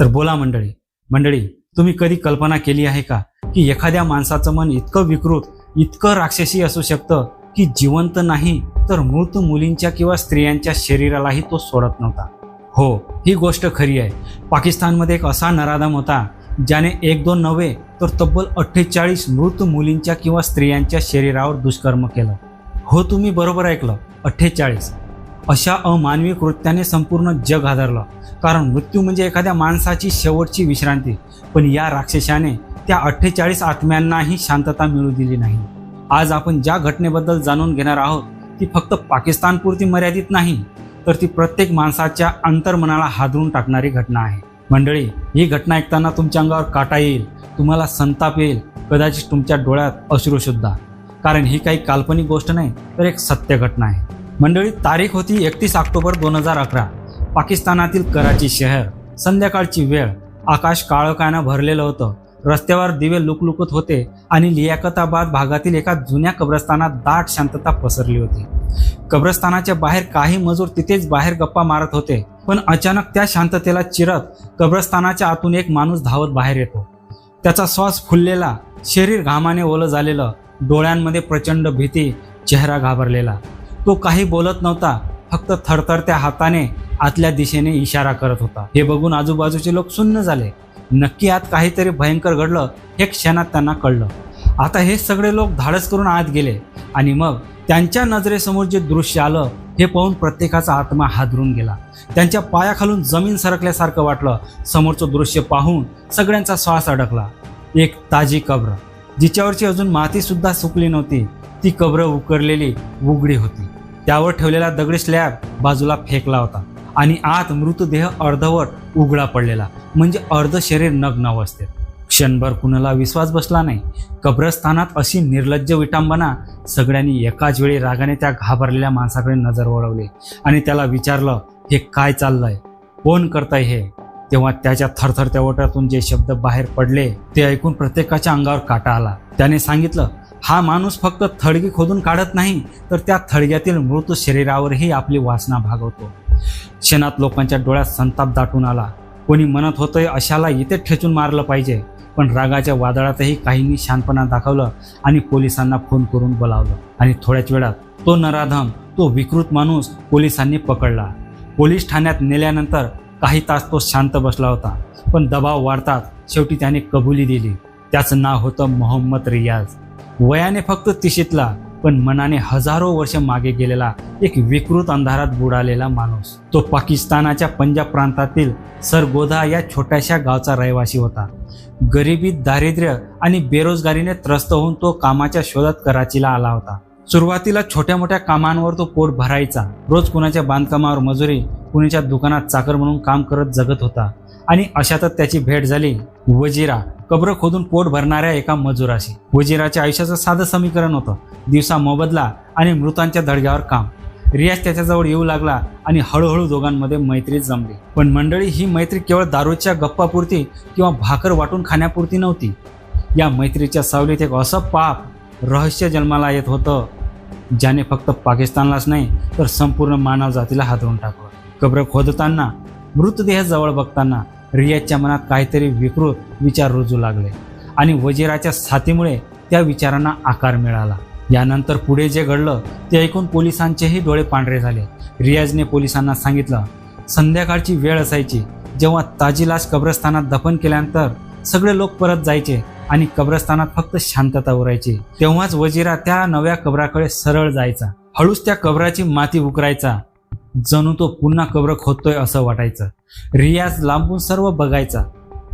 तर बोला मंडळी मंडळी तुम्ही कधी कल्पना केली आहे का की एखाद्या माणसाचं मन इतकं विकृत इतकं राक्षसी असू शकतं की जिवंत नाही तर मृत मुलींच्या किंवा स्त्रियांच्या शरीरालाही तो सोडत नव्हता? हो ही गोष्ट खरी आहे. पाकिस्तानमध्ये एक असा नराधम होता ज्याने एक दोन नव्हे तर तब्बल अठ्ठेचाळीस मृत मुलींच्या किंवा स्त्रियांच्या शरीरावर दुष्कर्म केलं. हो तुम्ही बरोबर ऐकलं. अठ्ठेचाळीस. अशा अमानवी कृत्याने संपूर्ण जग हादरलं. कारण मृत्यू म्हणजे एखाद्या माणसाची शेवटची विश्रांती. पण या राक्षसाने त्या अठ्ठेचाळीस आत्म्यांनाही शांतता मिळू दिली नाही. आज आपण ज्या घटनेबद्दल जाणून घेणार आहोत ती फक्त पाकिस्तानपुरती मर्यादित नाही तर ती प्रत्येक माणसाच्या अंतर्मनाला हादरून टाकणारी घटना आहे. मंडळी ही घटना ऐकताना तुमच्या अंगावर काटा येईल तुम्हाला संताप येईल कदाचित तुमच्या डोळ्यात अश्रूसुद्धा कारण ही काही काल्पनिक गोष्ट नाही तर एक सत्य घटना आहे. मंडळी तारीख होती एकतीस ऑक्टोबर दोन हजार अकरा. पाकिस्तानातील कराची शहर. संध्याकाळची वेळ. आकाश काळोखानं भरलेलं होतं. रस्त्यावर दिवे लुकलुकत होते आणि लियाकताबाद भागातील एका जुन्या कब्रस्तानात दाट शांतता पसरली होती. कब्रस्तानाच्या बाहेर काही मजूर तिथेच बाहेर गप्पा मारत होते पण अचानक त्या शांततेला चिरत कब्रस्तानाच्या आतून एक माणूस धावत बाहेर येतो. त्याचा श्वास फुललेला शरीर घामाने ओलं झालेलं डोळ्यांमध्ये प्रचंड भीती चेहरा घाबरलेला. तो काही बोलत नव्हता. फक्त थरथरत्या हाताने आतल्या दिशेने इशारा करत होता. हे बघून आजूबाजूचे लोक सुन्न झाले. नक्की आत काहीतरी भयंकर घडलं हे क्षणात त्यांना कळलं. आता हे सगळे लोक धाडस करून आत गेले आणि मग त्यांच्या नजरेसमोर जे दृश्य आलं हे पाहून प्रत्येकाचा आत्मा हादरून गेला. त्यांच्या पायाखालून जमीन सरकल्यासारखं वाटलं. समोरचं दृश्य पाहून सगळ्यांचा श्वास अडकला. एक ताजी कब्र. जिच्यावरची अजून मातीसुद्धा सुकली नव्हती. ती कब्र उकरलेली उघडी होती. त्यावर ठेवलेला दगडी स्लॅब बाजूला फेकला होता आणि आत मृतदेह अर्धवट उघडा पडलेला म्हणजे अर्ध शरीर नग्न अवस्थेत. क्षणभर कुणाला विश्वास बसला नाही. कब्रस्थानात अशी निर्लज्ज विटांबना सगळ्यांनी एकाच वेळी रागाने त्या घाबरलेल्या माणसाकडे नजर वळवली आणि त्याला विचारलं हे काय चाललंय? कोण करतंय हे? तेव्हा त्याच्या थरथरत्या ओटातून जे शब्द बाहेर पडले ते ऐकून प्रत्येकाच्या अंगावर काटा आला. त्याने सांगितलं हा माणूस फक्त थडगी खोदून काढत नाही तर त्या थडग्यातील मृत शरीरावरही आपली वासना भागवतो. क्षणात लोकांच्या डोळ्यात संताप दाटून आला. कोणी म्हणत होतंय अशाला इथे ठेचून मारलं पाहिजे. पण रागाच्या वादळातही काहींनी शांतपणा दाखवलं आणि पोलिसांना फोन करून बोलावलं. आणि थोड्याच वेळात तो नराधम तो विकृत माणूस पोलिसांनी पकडला. पोलीस ठाण्यात नेल्यानंतर काही तास तो शांत बसला होता. पण दबाव वाढतात शेवटी त्याने कबुली दिली. त्याचं नाव होतं मोहम्मद रियाज. वयाने फक्त तिशीतला पण मनाने हजारो वर्ष मागे गेलेला एक विकृत अंधारात बुडालेला माणूस. तो पाकिस्तानाच्या पंजाब प्रांतातील सरगोधा या छोट्याशा गावचा रहिवासी होता. गरिबी दारिद्र्य आणि बेरोजगारीने त्रस्त होऊन तो कामाच्या शोधात कराचीला आला होता. सुरुवातीला छोट्या मोठ्या कामांवर तो पोट भरायचा. रोज कुणाच्या बांधकामावर मजुरी कुणाच्या दुकानात चाकर म्हणून काम करत जगत होता. आणि अशातच त्याची भेट झाली. वजिरा कब्र खोदून पोट भरणाऱ्या एका मजुराशी. वजिराच्या आयुष्याचं साधं समीकरण होतं. दिवसा मोबदला आणि मृतांच्या दडग्यावर काम. रियाज त्याच्याजवळ येऊ लागला आणि हळूहळू दोघांमध्ये मैत्री जमली. पण मंडळी ही मैत्री केवळ दारूच्या गप्पापुरती किंवा भाकर वाटून खाण्यापुरती नव्हती. या मैत्रीच्या सावलीत एक असं पाप रहस्य जन्माला येत होतं ज्याने फक्त पाकिस्तानलाच नाही तर संपूर्ण मानव जातीला हादरून टाकलं. कब्र खोदताना मृतदेह जवळ बघताना रियाजच्या मनात काहीतरी विकृत विचार रुजू लागले. आणि वजिराच्या साथीमुळे त्या विचारांना आकार मिळाला. यानंतर पुढे जे घडलं ते ऐकून पोलिसांचेही डोळे पांढरे झाले. रियाजने पोलिसांना सांगितलं संध्याकाळची वेळ असायची. जेव्हा ताजी लाश कब्रस्थानात दफन केल्यानंतर सगळे लोक परत जायचे आणि कब्रस्थानात फक्त शांतता उरायची. तेव्हाच वजिरा त्या नव्या कबराकडे सरळ जायचा. हळूच त्या कबराची माती उकरायचा. जणू तो पुन्हा कब्र खोदतोय असं वाटायचं. रियाज लांबून सर्व बघायचा.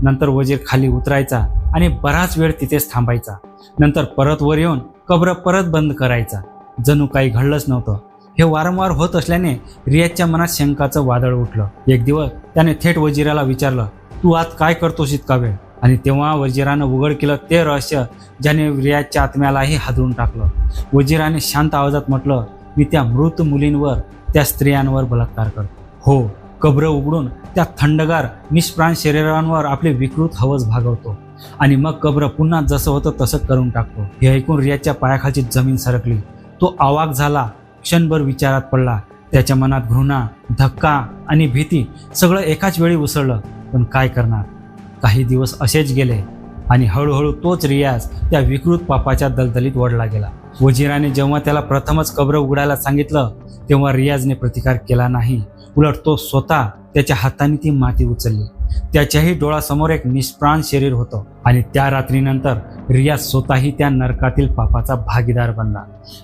नंतर वजीर खाली उतरायचा आणि बराच वेळ तिथेच थांबायचा. नंतर परत वर येऊन कब्र परत बंद करायचा. जणू काही घडलंच नव्हतं. हे वारंवार होत असल्याने रियाजच्या मनात शंकाचं वादळ उठलं. एक दिवस त्याने थेट वजिराला विचारलं तू आज काय करतोस इतका वेळ? आणि तेव्हा वजिरानं उघड केलं ते रहस्य ज्याने रियाजच्या आत्म्यालाही हादरून टाकलं. वजिराने शांत आवाजात म्हटलं मी त्या मृत मुलींवर त्या स्त्रियांवर बलात्कार करतो. हो कब्र उघडून त्या थंडगार निष्प्राण शरीरांवर आपले विकृत हवस भागवतो. आणि मग कब्र पुन्हा जसं होतं तसं करून टाकतो. हे ऐकून रियाजच्या पायाखालची जमीन सरकली. तो आवाक झाला. क्षणभर विचारात पडला. त्याच्या मनात घृणा धक्का आणि भीती सगळं एकाच वेळी उसळलं. पण काय करणार? काही दिवस असेच गेले. आणि हळूहळू तोच रियाज त्या विकृत पापाच्या दलदलीत वडला गेला. वजीराने जेव्हा त्याला प्रथमच कब्र उघडायला सांगितलं तेव्हा रियाजने प्रतिकार केला नाही. उलट तो स्वतः त्याच्या हाताने ती माती उचलली. त्याच्याही डोळ्यासमोर एक निष्प्राण शरीर होतं आणि त्या रात्रीनंतर रियाज स्वतःही त्या नरकातील पापाचा भागीदार बनला.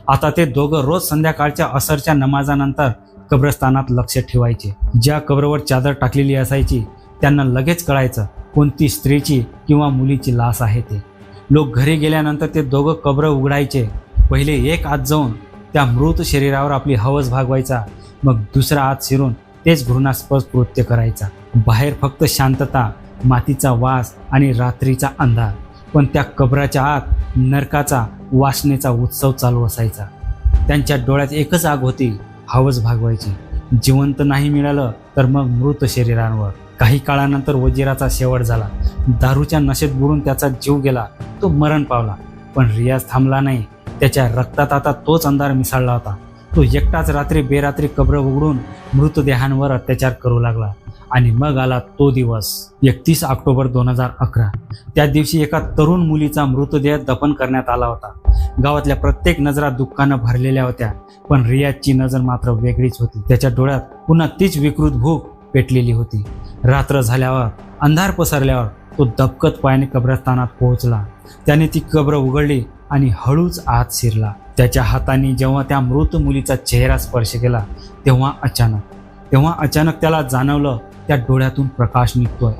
आता ते दोघं रोज संध्याकाळच्या असरच्या नमाजानंतर कब्रस्तानात लक्ष ठेवायचे. ज्या कब्रवर चादर टाकलेली असायची त्यांना लगेच कळायचं कोणती स्त्रीची किंवा मुलीची लास आहे ते. लोक घरी गेल्यानंतर ते दोघं कब्र उघडायचे. पहिले एक आत जाऊन त्या मृत शरीरावर आपली हवस भागवायचा. मग दुसरा आत शिरून तेच घृणास्पद कृत्य करायचा. बाहेर फक्त शांतता मातीचा वास आणि रात्रीचा अंधार. पण त्या कबराच्या आत नरकाचा वासनेचा उत्सव चालू असायचा. त्यांच्या डोळ्यात एकच आग होती हवस भागवायची. जिवंत नाही मिळालं तर मग मृत शरीरांवर. काही काळानंतर वजिराचा शेवट झाला. दारूच्या नशेत बुडून त्याचा जीव गेला. तो मरण पावला. पण रियाज थांबला नाही. त्याच्या रक्तात आता तोच अंधार मिसळला होता. तो एकटाच रात्री बेरात्री कब्र उघडून मृतदेहांवर अत्याचार करू लागला. आणि मग आला तो दिवस एकतीस ऑक्टोबर दोन हजार अकरा. त्या दिवशी एका तरुण मुलीचा मृतदेह दफन करण्यात आला होता. गावातल्या प्रत्येक नजरा दुःखानं भरलेल्या होत्या. पण रियाजची नजर मात्र वेगळीच होती. त्याच्या डोळ्यात पुन्हा तीच विकृत भूक पेटलेली होती. रात्र झाल्यावर अंधार पसरल्यावर तो दबकत पायाने कब्रस्तानात पोहोचला. त्याने ती कब्र उघडली आणि हळूच आत शिरला. त्याच्या हाताने जेव्हा त्या मृत मुलीचा चेहरा स्पर्श केला तेव्हा अचानक तेव्हा अचानक त्याला जाणवलं त्या डोळ्यातून प्रकाश निघतोय.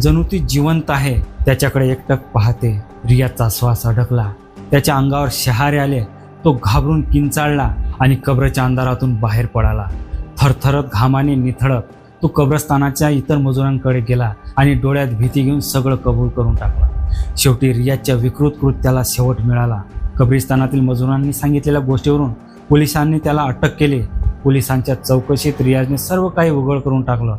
जणू ती जिवंत आहे त्याच्याकडे एकटक पाहते. रियाचा श्वास अडकला. त्याच्या अंगावर शहारे आले. तो घाबरून किंचाळला आणि कब्रच्या अंधारातून बाहेर पडाला. थरथरत घामाने निथळत तो कब्रस्तानाच्या इतर मजुरांकडे गेला आणि डोळ्यात भीती घेऊन सगळं कबूल करून टाकलं. शेवटी रियाजच्या विकृत कृत्याला शेवट मिळाला. कब्रिस्तानातील मजुरांनी सांगितलेल्या गोष्टीवरून पोलिसांनी त्याला अटक केली. पोलिसांच्या चौकशीत रियाजने सर्व काही उघड करून टाकलं.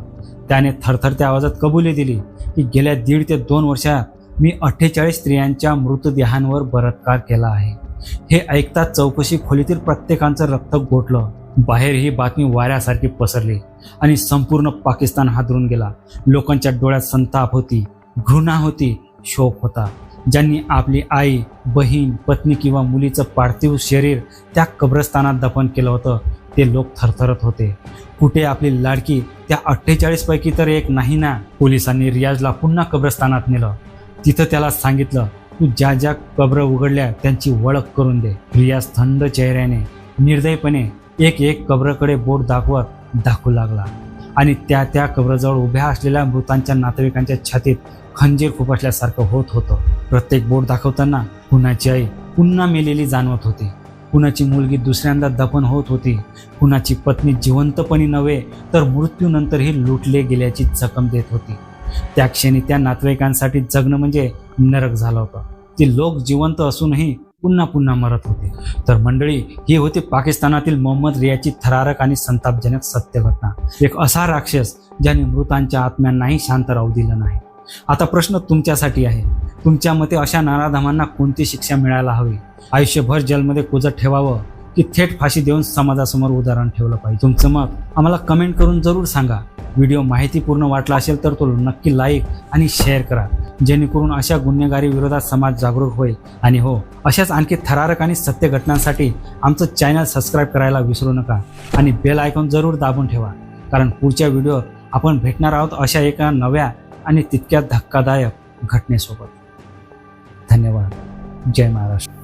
त्याने थरथरत्या आवाजात कबुली दिली की गेल्या दीड ते दोन वर्षात मी अठ्ठेचाळीस स्त्रियांच्या मृतदेहांवर बलात्कार केला आहे. हे ऐकताच चौकशी खोलीतील प्रत्येकाचं रक्त गोठलं. बाहेर ही बातमी वाऱ्यासारखी पसरली आणि संपूर्ण पाकिस्तान हादरून गेला. लोकांच्या डोळ्यात संताप होती घृणा होती शोक होता. ज्यांनी आपली आई बहीण पत्नी किंवा मुलीचं पार्थिव शरीर त्या कब्रस्तानात दफन केलं होतं ते लोक थरथरत होते. कुठे आपली लाडकी त्या अठ्ठेचाळीसपैकी तर एक नाही ना पोलिसांनी रियाजला पुन्हा कब्रस्तानात नेलं. तिथं त्याला सांगितलं तू ज्या ज्या कब्र उघडल्या त्यांची ओळख करून दे. रियाज थंड चेहऱ्याने निर्दयपणे एक एक कब्रकडे बोट दाखवत दाखवू लागला. आणि त्या त्या कब्रजवळ उभ्या असलेल्या मृतांच्या नातेवाईकांच्या छातीत खंजीर खुपसल्यासारखं होत होतं. प्रत्येक बोट दाखवताना कुणाची आई पुन्हा मेलेली जाणवत होती. कुणाची मुलगी दुसऱ्यांदा दफन होत होती. कुणाची पत्नी जिवंतपणी नव्हे तर मृत्यूनंतरही लुटले गेल्याची जखम देत होती. त्या क्षणी त्या नातेवाईकांसाठी जगणं म्हणजे नरक झालं होतं. ती लोक जिवंत असूनही पुन्हा पुन्हा मरत होते. तर मंडळी हे होते पाकिस्तानातील मोहम्मद रियाची थरारक आणि संतापजनक सत्य घटना एक असा राक्षस ज्याने मृतांच्या आत्म्यांनाही शांत राहू दिलं नाही. आता प्रश्न तुमच्यासाठी आहे. तुमच्या मते अशा नाराधमांना कोणती शिक्षा मिळायला हवी? आयुष्यभर जेलमध्ये कुजत ठेवावं की थेट फाशी देऊन समाजासमोर उदाहरण ठेवलं पाहिजे? तुमचं मत आम्हाला कमेंट करून जरूर सांगा. व्हिडिओ माहितीपूर्ण वाटला असेल तर तो नक्की लाईक आणि शेअर करा. जेणेकरून अशा गुन्हेगारी विरोधात समाज जागरूक होईल. आणि हो अशाच आणखी थरारक आणि सत्य घटनांसाठी आमचं चॅनल सबस्क्राईब करायला विसरू नका. आणि बेल आयकॉन जरूर दाबून ठेवा. कारण पुढच्या व्हिडिओ आपण भेटणार आहोत अशा एका नव्या आणि तितक्या धक्कादायक घटनेसोबत. धन्यवाद. जय महाराष्ट्र.